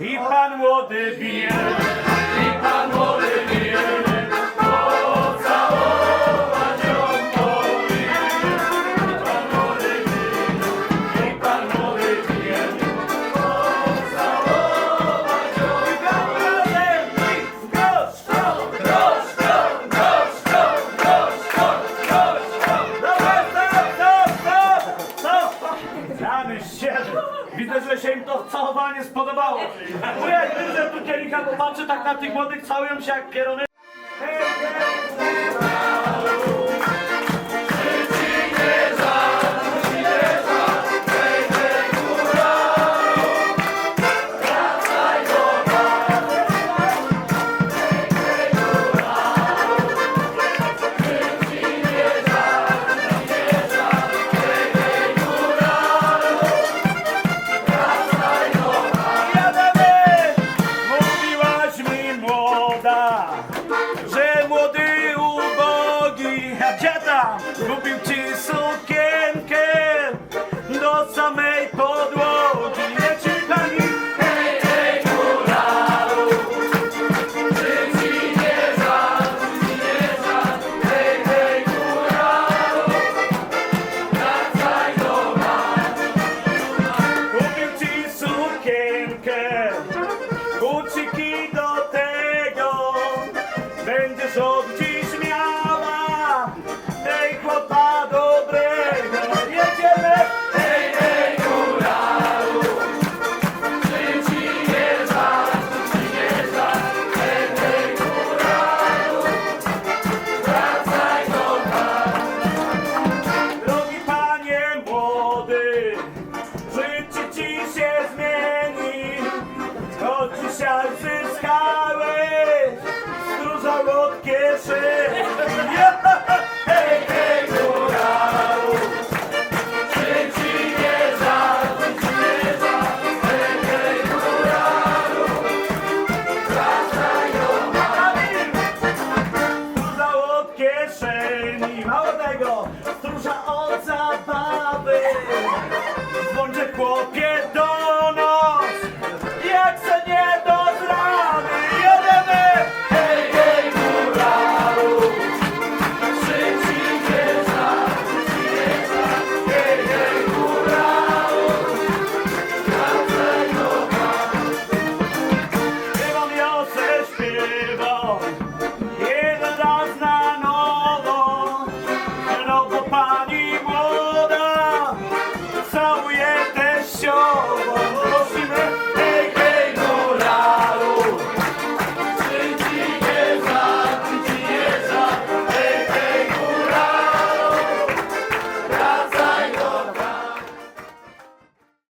i Pan młody bije, i Pan młody bije. zachowanie spodobało. Bo ja widzę tu kielicha, bo patrzę tak na tych młodych, całują się jak pierony. Jedi, no be cheese. starego stróża od zabawy. Włączę chłopie do